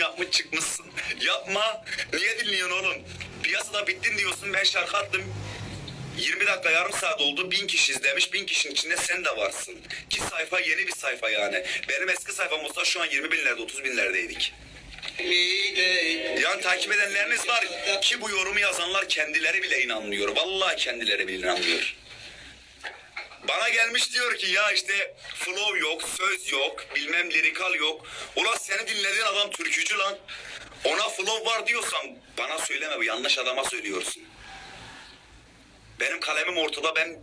yapmış çıkmışsın. Yapma. Niye dinliyorsun oğlum? Piyasada bittin diyorsun ben şarkı attım. 20 dakika yarım saat oldu. Bin kişi izlemiş. Bin kişinin içinde sen de varsın. Ki sayfa yeni bir sayfa yani. Benim eski sayfam olsa şu an 20 binlerde 30 binlerdeydik. Yani takip edenleriniz var ki bu yorumu yazanlar kendileri bile inanmıyor. Vallahi kendileri bile inanmıyor. Bana gelmiş diyor ki ya işte flow yok, söz yok, bilmem lirikal yok. Ulan seni dinlediğin adam türkücü lan. Ona flow var diyorsan bana söyleme bu yanlış adama söylüyorsun. Benim kalemim ortada ben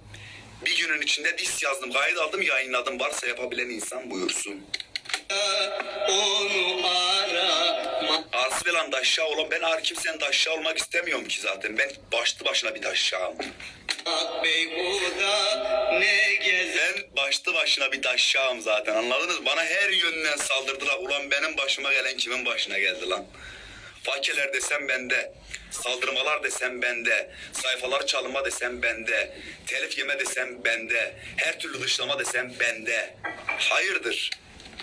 bir günün içinde dis yazdım, kayıt aldım, yayınladım. Varsa yapabilen insan buyursun. Onu arama Arsı falan daşşağı olan ben ağır kimsenin daşşağı olmak istemiyorum ki zaten. Ben başlı başına bir daşşağım. Ben başlı başına bir daşşağım zaten anladınız? Bana her yönden saldırdılar. Ulan benim başıma gelen kimin başına geldi lan? Fakeler desem bende, saldırmalar desem bende, sayfalar çalınma desem bende, telif yeme desem bende, her türlü dışlama desem bende. Hayırdır?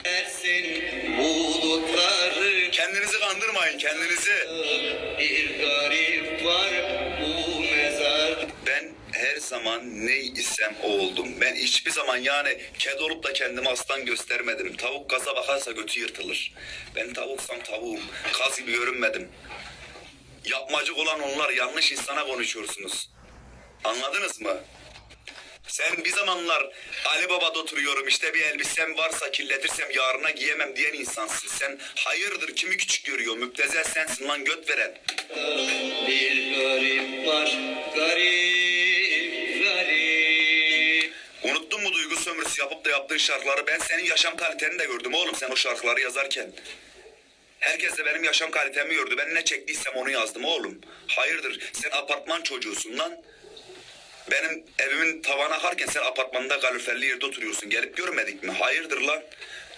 Dersin bulutları Kendinizi kandırmayın kendinizi. Bir garip var bu zaman ne isem oldum. Ben hiçbir zaman yani kedi olup da kendimi aslan göstermedim. Tavuk gaza bakarsa götü yırtılır. Ben tavuksam tavuğum. Kaz gibi görünmedim. Yapmacık olan onlar yanlış insana konuşuyorsunuz. Anladınız mı? Sen bir zamanlar Ali Baba'da oturuyorum işte bir elbisem varsa kirletirsem yarına giyemem diyen insansın. Sen hayırdır kimi küçük görüyor müptezel sensin lan göt veren. Bir garip var garip sömürüsü yapıp da yaptığın şarkıları? Ben senin yaşam kaliteni de gördüm oğlum sen o şarkıları yazarken. Herkes de benim yaşam kalitemi gördü. Ben ne çektiysem onu yazdım oğlum. Hayırdır sen apartman çocuğusun lan. Benim evimin tavana akarken sen apartmanda kaloriferli yerde oturuyorsun. Gelip görmedik mi? Hayırdır lan.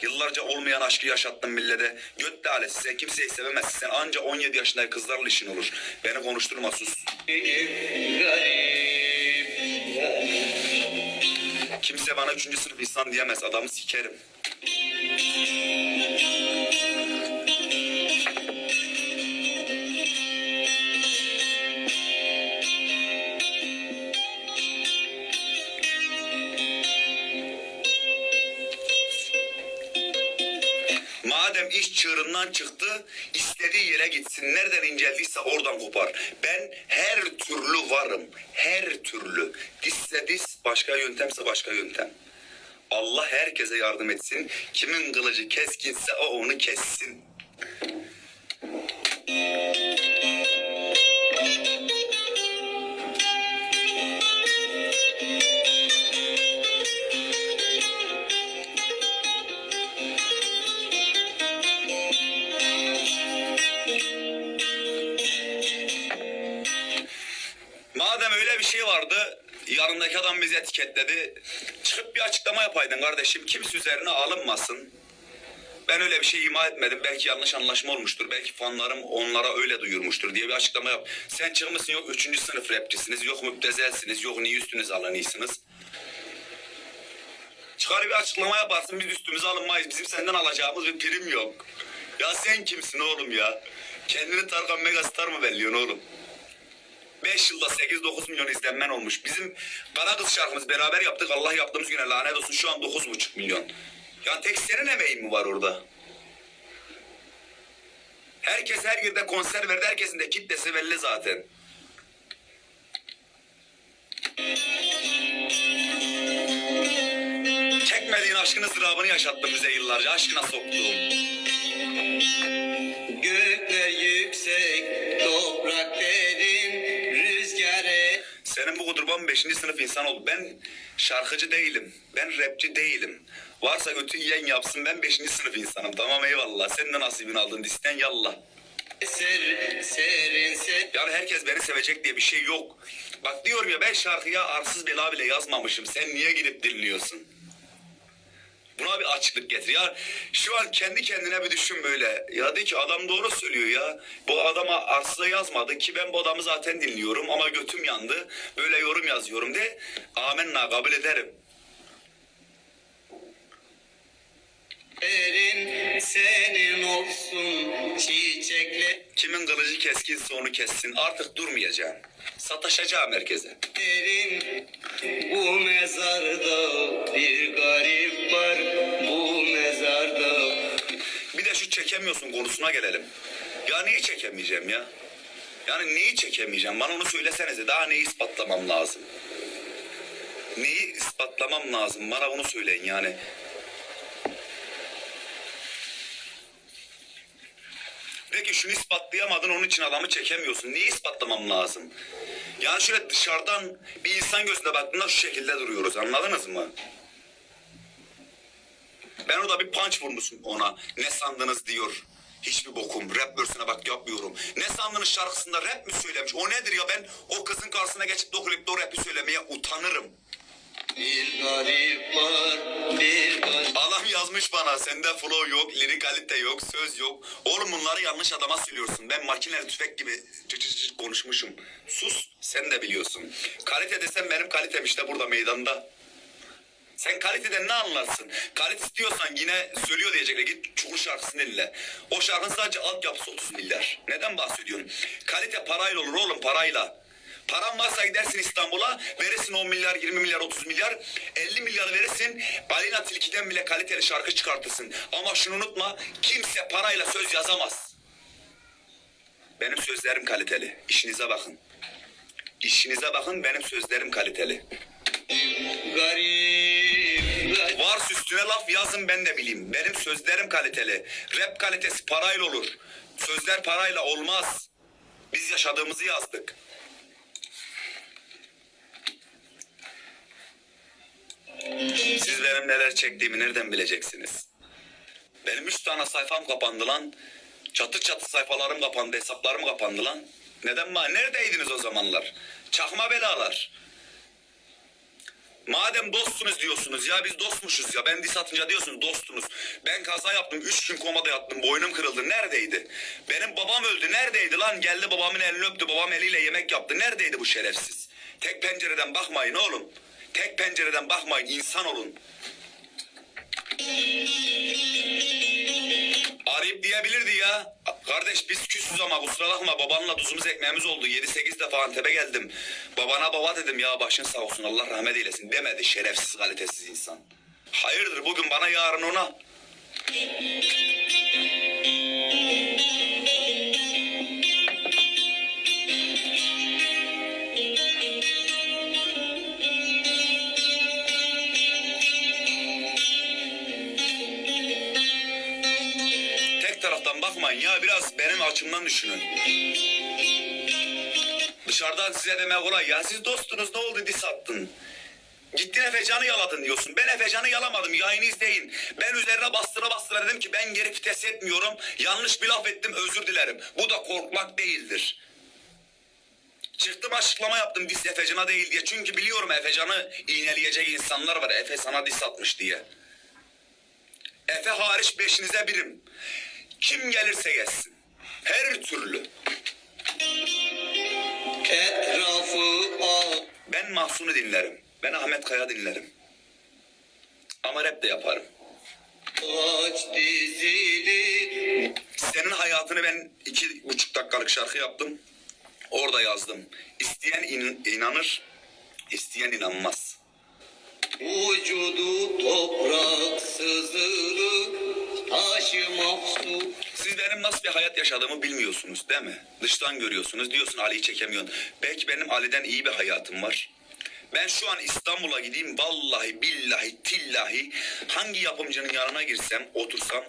Yıllarca olmayan aşkı yaşattın millete. Göt lalesi sen kimseyi sevemezsin. Sen anca 17 yaşındaki kızlarla işin olur. Beni konuşturma sus. Kimse bana üçüncü sınıf insan diyemez. Adamı sikerim. Madem iş çığırından çıktı, istediği yere gitsin. Nereden inceldiyse oradan kopar. Ben her türlü varım. Her türlü. Disse dis, başka yöntemse başka yöntem. Allah herkese yardım etsin. Kimin kılıcı keskinse o onu kessin. Adam bizi etiketledi. Çıkıp bir açıklama yapaydın kardeşim. Kimse üzerine alınmasın. Ben öyle bir şey ima etmedim. Belki yanlış anlaşma olmuştur. Belki fanlarım onlara öyle duyurmuştur diye bir açıklama yap. Sen çıkmışsın yok üçüncü sınıf rapçisiniz, yok müptezelsiniz, yok niye üstünüze alınıysınız. Çıkar bir açıklama yaparsın biz üstümüze alınmayız. Bizim senden alacağımız bir prim yok. Ya sen kimsin oğlum ya? Kendini Tarkan Megastar mı belliyorsun oğlum? 5 yılda 8-9 milyon izlenmen olmuş. Bizim Kara Kız şarkımız beraber yaptık. Allah yaptığımız güne lanet olsun şu an 9,5 milyon. Ya tek senin emeğin mi var orada? Herkes her yerde konser verdi. Herkesin de kitlesi belli zaten. Çekmediğin aşkın ızdırabını yaşattın bize yıllarca. Aşkına soktuğum. Gökler yüksek, toprak et. Senin bu kudurban 5. sınıf insan ol. Ben şarkıcı değilim. Ben rapçi değilim. Varsa götü yiyen yapsın ben 5. sınıf insanım. Tamam eyvallah. Sen de nasibini aldın disten yallah. Serin. Yani herkes beni sevecek diye bir şey yok. Bak diyorum ya ben şarkıya arsız bela bile yazmamışım. Sen niye gidip dinliyorsun? Buna bir açıklık getir. Ya şu an kendi kendine bir düşün böyle. Ya de ki adam doğru söylüyor ya. Bu adama arsıza yazmadı ki ben bu adamı zaten dinliyorum ama götüm yandı. Böyle yorum yazıyorum de. Amenna kabul ederim. Serin senin olsun çiçeklerin Kimin kılıcı keskinse onu kessin. Artık durmayacağım. Sataşacağım herkese. Bu mezarda bir garip var bu mezarda Bir de şu çekemiyorsun konusuna gelelim. Ya neyi çekemeyeceğim ya? Yani neyi çekemeyeceğim? Bana onu söylesenize. Daha neyi ispatlamam lazım? Neyi ispatlamam lazım? Bana onu söyleyin yani. Peki şunu ispatlayamadın onun için adamı çekemiyorsun. Neyi ispatlamam lazım? Yani şöyle dışarıdan bir insan gözüne baktığında şu şekilde duruyoruz. Anladınız mı? Ben orada bir punch vurmuşum ona. Ne sandınız diyor. Hiçbir bokum. Rap versine bak yapmıyorum. Ne sandınız şarkısında rap mi söylemiş? O nedir ya ben o kızın karşısına geçip o klipte o rapi söylemeye utanırım. Adam yazmış bana sende flow yok, lirik kalite yok, söz yok. Oğlum bunları yanlış adama söylüyorsun. Ben makineli tüfek gibi cık cık cık konuşmuşum. Sus sen de biliyorsun. Kalite desem benim kalitem işte burada meydanda. Sen kaliteden ne anlarsın? Kalite istiyorsan yine söylüyor diyecekler. Git Çukur şarkısını dinle. O şarkının sadece altyapısı 30 milyar. Neden bahsediyorsun? Kalite parayla olur oğlum parayla. Paran varsa gidersin İstanbul'a verirsin 10 milyar, 20 milyar, 30 milyar. 50 milyar verirsin Balina Tilki'den bile kaliteli şarkı çıkartırsın. Ama şunu unutma kimse parayla söz yazamaz. Benim sözlerim kaliteli. İşinize bakın. İşinize bakın benim sözlerim kaliteli. garip garip Var üstüne laf yazın ben de bileyim. Benim sözlerim kaliteli. Rap kalitesi parayla olur. Sözler parayla olmaz. Biz yaşadığımızı yazdık. Siz benim neler çektiğimi nereden bileceksiniz? Benim üç tane sayfam kapandı lan. Çatı çatı sayfalarım kapandı, hesaplarım kapandı lan. Neden ma? Neredeydiniz o zamanlar? Çakma belalar. Madem dostsunuz diyorsunuz ya biz dostmuşuz ya ben dis atınca diyorsunuz dostunuz. Ben kaza yaptım 3 gün komada yattım boynum kırıldı neredeydi? Benim babam öldü neredeydi lan geldi babamın elini öptü babam eliyle yemek yaptı neredeydi bu şerefsiz? Tek pencereden bakmayın oğlum. Tek pencereden bakmayın insan olun. Arayıp diyebilirdi ya. Kardeş biz küsüz ama kusura bakma babanla tuzumuz ekmeğimiz oldu. 7-8 defa Antep'e geldim. Babana baba dedim ya başın sağ olsun Allah rahmet eylesin demedi şerefsiz kalitesiz insan. Hayırdır bugün bana yarın ona. Açımdan düşünün. Dışarıdan size demek kolay ya siz dostunuz ne oldu dis attın. Gittin Efecan'ı yaladın diyorsun. Ben Efecan'ı yalamadım yayını izleyin. Ben üzerine bastıra bastıra dedim ki ben geri vites etmiyorum. Yanlış bir laf ettim özür dilerim. Bu da korkmak değildir. Çıktım açıklama yaptım dis Efecan'a değil diye. Çünkü biliyorum Efecan'ı iğneleyecek insanlar var. Efe sana dis atmış diye. Efe hariç beşinize birim. Kim gelirse gelsin. Her türlü. etrafı al Ben Mahsun'u dinlerim. Ben Ahmet Kaya dinlerim. Ama rap de yaparım. Aç dizili Senin hayatını ben iki buçuk dakikalık şarkı yaptım. Orada yazdım. İsteyen in- inanır, isteyen inanmaz. Vücudu toprak sızılı Taşı mahsus Siz benim nasıl bir hayat yaşadığımı bilmiyorsunuz değil mi? Dıştan görüyorsunuz. Diyorsun Ali'yi çekemiyorsun. Belki benim Ali'den iyi bir hayatım var. Ben şu an İstanbul'a gideyim vallahi billahi tillahi hangi yapımcının yanına girsem otursam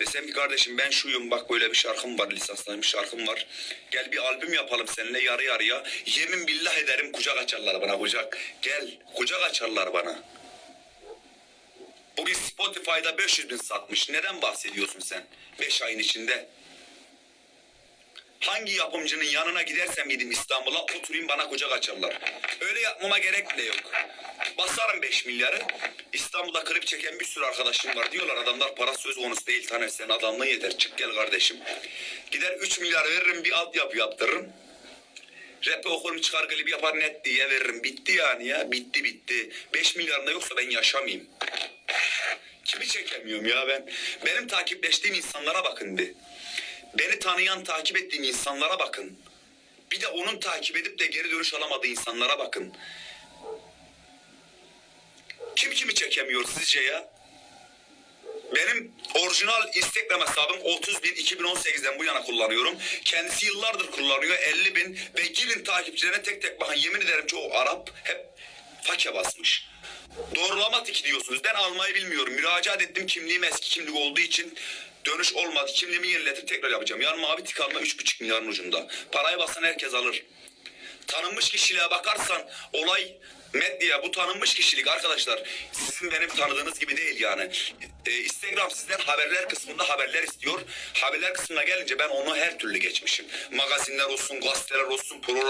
desem ki kardeşim ben şuyum bak böyle bir şarkım var lisanslanmış şarkım var gel bir albüm yapalım seninle yarı yarıya yemin billah ederim kucak açarlar bana kucak gel kucak açarlar bana. Bugün Spotify'da 500 bin satmış. Neden bahsediyorsun sen? 5 ayın içinde. Hangi yapımcının yanına gidersem gideyim İstanbul'a oturayım bana kucak açarlar. Öyle yapmama gerek bile yok. Basarım 5 milyarı. İstanbul'da klip çeken bir sürü arkadaşım var. Diyorlar adamlar para söz konusu değil Taner senin adamlığın yeter. Çık gel kardeşim. Gider 3 milyar veririm bir altyapı yaptırırım. Rap'i okurum çıkar klibi yapar net diye veririm. Bitti yani ya. Bitti bitti. 5 milyarında yoksa ben yaşamayayım. Kimi çekemiyorum ya ben? Benim takipleştiğim insanlara bakın bir. Beni tanıyan, takip ettiğim insanlara bakın. Bir de onun takip edip de geri dönüş alamadığı insanlara bakın. Kim kimi çekemiyor sizce ya? Benim orijinal Instagram hesabım 30 bin 2018'den bu yana kullanıyorum. Kendisi yıllardır kullanıyor 50 bin ve gidin takipçilerine tek tek bakın yemin ederim çoğu Arap hep fake basmış. Doğrulama tiki diyorsunuz. Ben almayı bilmiyorum. Müracaat ettim kimliğim eski kimlik olduğu için dönüş olmadı. Kimliğimi yeniletip tekrar yapacağım. Yarın mavi tik alma 3,5 milyarın ucunda. Parayı basan herkes alır. Tanınmış kişiliğe bakarsan olay medya bu tanınmış kişilik arkadaşlar sizin benim tanıdığınız gibi değil yani. Ee, Instagram sizden haberler kısmında haberler istiyor. Haberler kısmına gelince ben onu her türlü geçmişim. Magazinler olsun, gazeteler olsun, program